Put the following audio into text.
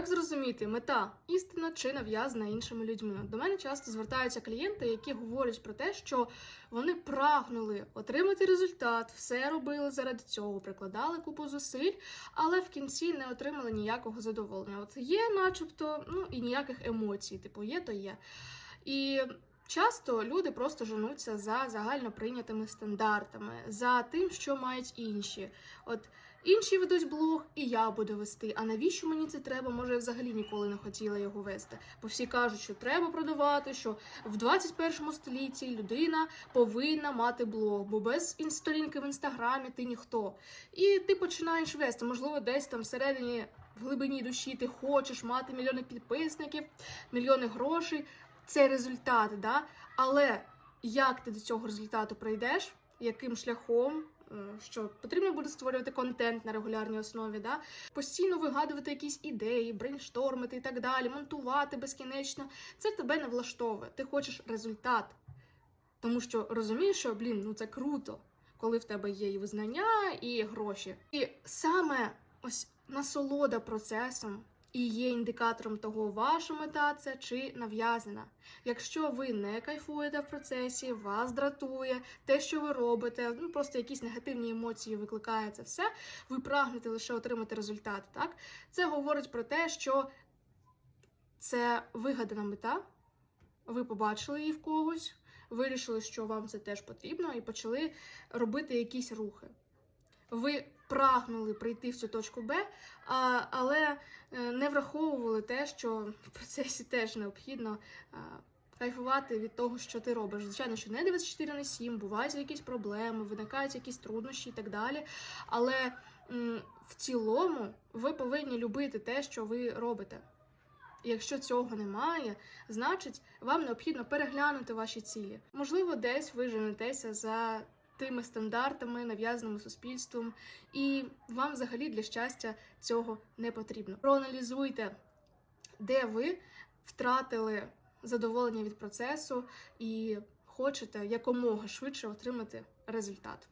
Як зрозуміти, мета істина чи нав'язана іншими людьми? До мене часто звертаються клієнти, які говорять про те, що вони прагнули отримати результат, все робили заради цього, прикладали купу зусиль, але в кінці не отримали ніякого задоволення. От є, начебто, ну і ніяких емоцій, типу, є, то є. І часто люди просто женуться за загально прийнятими стандартами, за тим, що мають інші. От інші ведуть блог, і я буду вести. А навіщо мені це треба? Може, я взагалі ніколи не хотіла його вести. Бо всі кажуть, що треба продавати, що в 21 столітті людина повинна мати блог, бо без ін- сторінки в інстаграмі ти ніхто. І ти починаєш вести. Можливо, десь там всередині. В глибині душі ти хочеш мати мільйони підписників, мільйони грошей. Це результат, да? але як ти до цього результату прийдеш, яким шляхом, е, що потрібно буде створювати контент на регулярній основі, да? постійно вигадувати якісь ідеї, брейнштормити і так далі, монтувати безкінечно. Це тебе не влаштовує. Ти хочеш результат. Тому що розумієш, що блін, ну це круто, коли в тебе є і визнання, і гроші. І саме ось насолода процесом і є індикатором того, ваша мета це чи нав'язана. Якщо ви не кайфуєте в процесі, вас дратує те, що ви робите, ну просто якісь негативні емоції викликає це все, ви прагнете лише отримати результат. Так це говорить про те, що це вигадана мета. Ви побачили її в когось, вирішили, що вам це теж потрібно, і почали робити якісь рухи. Ви прагнули прийти в цю точку Б, але е, не враховували те, що в процесі теж необхідно кайфувати від того, що ти робиш. Звичайно, що не 24 на 7, бувають якісь проблеми, виникають якісь труднощі і так далі. Але м, в цілому ви повинні любити те, що ви робите. Якщо цього немає, значить вам необхідно переглянути ваші цілі. Можливо, десь ви женетеся за тими стандартами, нав'язаними суспільством, і вам взагалі для щастя цього не потрібно. Проаналізуйте, де ви втратили задоволення від процесу і хочете якомога швидше отримати результат.